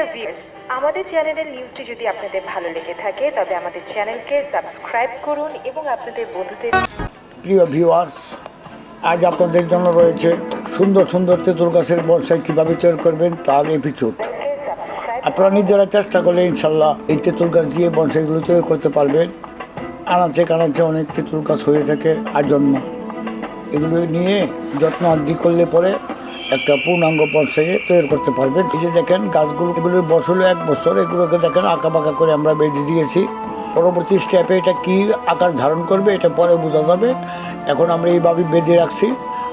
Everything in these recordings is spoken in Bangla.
ডিয়ার ভিউয়ার্স আমাদের চ্যানেলের নিউজটি যদি আপনাদের ভালো লেগে থাকে তবে আমাদের চ্যানেলকে সাবস্ক্রাইব করুন এবং আপনাদের বন্ধুদের প্রিয় ভিউয়ার্স আজ আপনাদের জন্য রয়েছে সুন্দর সুন্দর তেঁতুল গাছের বনসাই কীভাবে তৈরি করবেন তার এপিসোড আপনারা নিজেরা চেষ্টা করলে ইনশাল্লাহ এই তেঁতুল গাছ দিয়ে বনসাইগুলো তৈরি করতে পারবেন। আনাচে কানাচে অনেক তেঁতুল গাছ হয়ে থাকে আজন্ম। এগুলো নিয়ে যত্ন আদি করলে পরে একটা পূর্ণাঙ্গ বনসাইয়ে তৈরি করতে পারবেন। এই যে দেখেন, গাছগুলো বয়স হলো এক বছর, এগুলোকে দেখেন আঁকা বাঁকা করে আমরা বেঁধে দিয়েছি। পরবর্তী স্টেপে এটা কী আকার ধারণ করবে, এটা পরে বোঝা যাবে। এখন আমরা এইভাবে বেঁধে রাখছি।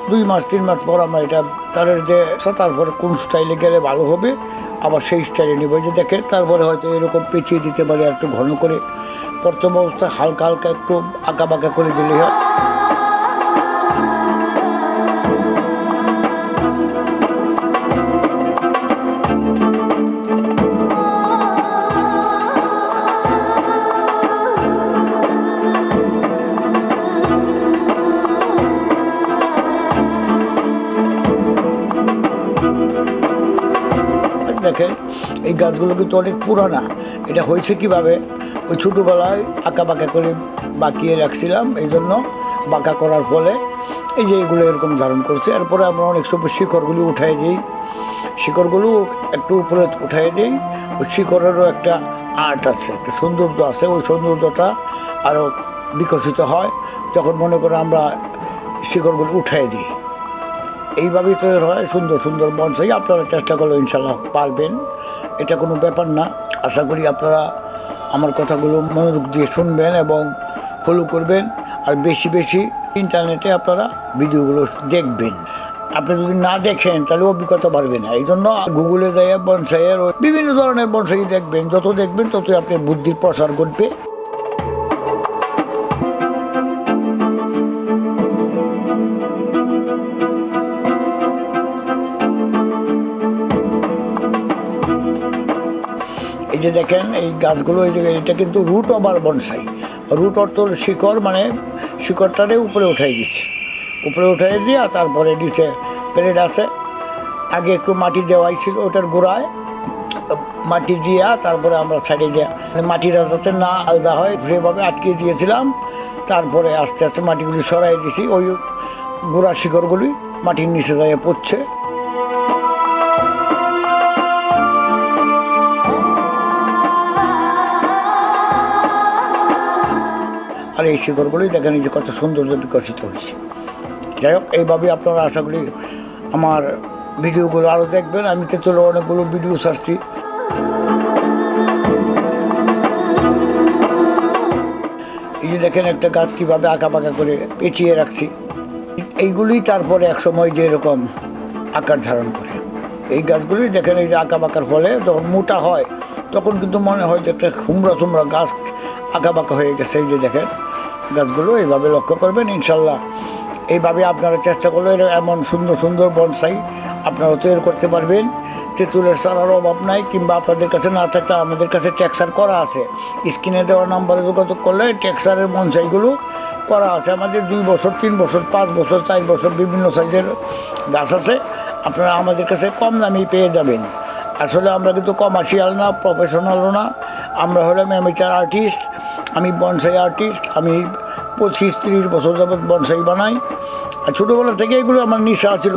দুই মাস, তিন মাস পর আমরা এটা তার যে তারপরে কোন স্টাইলে গেলে ভালো হবে, আবার সেই স্টাইলে নেব। যে দেখেন, তারপরে হয়তো এরকম পেঁচিয়ে দিতে পারে একটু ঘন করে। প্রথম অবস্থায় হালকা হালকা একটু আঁকা বাঁকা করে দিলে হয়। দেখেন, এই গাছগুলো কিন্তু অনেক পুরানা। এটা হয়েছে কীভাবে? ওই ছোটোবেলায় আঁকা বাঁকা করে বাঁকিয়ে রাখছিলাম এই জন্য বাঁকা করার ফলে এই যে এগুলো এরকম ধারণ করছে। এরপরে আমরা অনেক সময় শিকড়গুলি উঠাই দিই। শিকড়গুলো একটু উপরে উঠাই দিই। ওই শিকড়েরও একটা আর্ট আছে, একটা সৌন্দর্য আছে। ওই সৌন্দর্যটা আরও বিকশিত হয়। যখন মনে করে আমরা শিকড়গুলো উঠাই দিই। এইভাবেই তৈরি হয়, সুন্দর সুন্দর বনসাই। আপনারা চেষ্টা করলে ইনশাল্লাহ পারবেন। এটা কোনো ব্যাপার না। আশা করি আপনারা আমার কথাগুলো মনোযোগ দিয়ে শুনবেন এবং ফলো করবেন। আর বেশি বেশি ইন্টারনেটে আপনারা ভিডিওগুলো দেখবেন। আপনি যদি না দেখেন, তাহলে অভিজ্ঞতা বাড়বে না। এই জন্য গুগলে দেয় বনসাইয়ের বিভিন্ন ধরনের বনসাই দেখবেন। যত দেখবেন, ততই আপনার বুদ্ধির প্রসার ঘটবে। এই যে দেখেন, এই গাছগুলো, এই যে এটা কিন্তু রুট ওভার বনসাই রুট অর্থ শিকড় মানে শিকড়টারে উপরে উঠাই দিচ্ছে। উপরে উঠাই দিয়া তারপরে নিচে প্লেট আছে। আগে একটু মাটি দেওয়াই ছিল ওটার গোড়ায়। মাটি দিয়া তারপরে আমরা ছাড়িয়ে দেওয়া মানে মাটিটা যাতে না আলাদা হয়, সেভাবে আটকে দিয়েছিলাম। তারপরে আস্তে আস্তে মাটিগুলি সরাই দিছি। ওই গোড়া শিকড়গুলি মাটির নিচে যায় পড়ছে। আর এই শিকড়গুলোই দেখেন যে কত সৌন্দর্য বিকশিত হয়েছে। যাই হোক এইভাবে আপনারা আশা করি আমার ভিডিওগুলো আরও দেখবেন। আমি তো চলো অনেকগুলো ভিডিও ছাড়ছি এই যে দেখেন একটা গাছ কীভাবে আঁকা পাকা করে পেঁচিয়ে রাখছি। এইগুলোই তারপরে এক সময় যে এরকম আকার ধারণ করে। এই গাছগুলি দেখেন, এই যে আঁকা বাঁকার ফলে যখন মোটা হয়, তখন কিন্তু মনে হয় যে একটা হুমড়া থুমড়া গাছ আঁকা বাঁকা হয়ে গেছে। এই যে দেখেন গাছগুলো এইভাবে লক্ষ্য করবেন, ইনশাল্লাহ। এইভাবে আপনারা চেষ্টা করলে এমন সুন্দর সুন্দর বনসাই আপনারা তৈরি করতে পারবেন। তেঁতুলের সারার অভাব নাই, কিংবা আপনাদের কাছে না থাকলে আমাদের কাছে ট্যাক্সার করা আছে। স্ক্রিনে দেওয়া নাম্বারে যোগাযোগ করলে ট্যাক্সারের বনসাইগুলো করা আছে। আমাদের দুই বছর, তিন বছর, পাঁচ বছর, চার বছর বিভিন্ন সাইজের গাছ আছে। আপনারা আমাদের কাছে কম দামি পেয়ে যাবেন। আসলে আমরা কিন্তু কমার্শিয়াল না, প্রফেশনালও না। আমরা হলাম অ্যামেচার আর্টিস্ট আমি বনসাই আর্টিস্ট আমি পঁচিশ তিরিশ বছর যাবৎ বনসাই বানাই। আর ছোটোবেলা থেকে এগুলো আমার নেশা ছিল।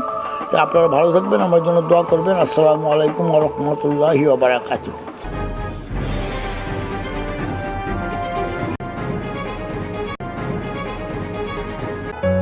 আপনারা ভালো থাকবেন, আমার জন্য দোয়া করবেন। আসসালামু আলাইকুম রহমতুল্লাহি বারাকাতু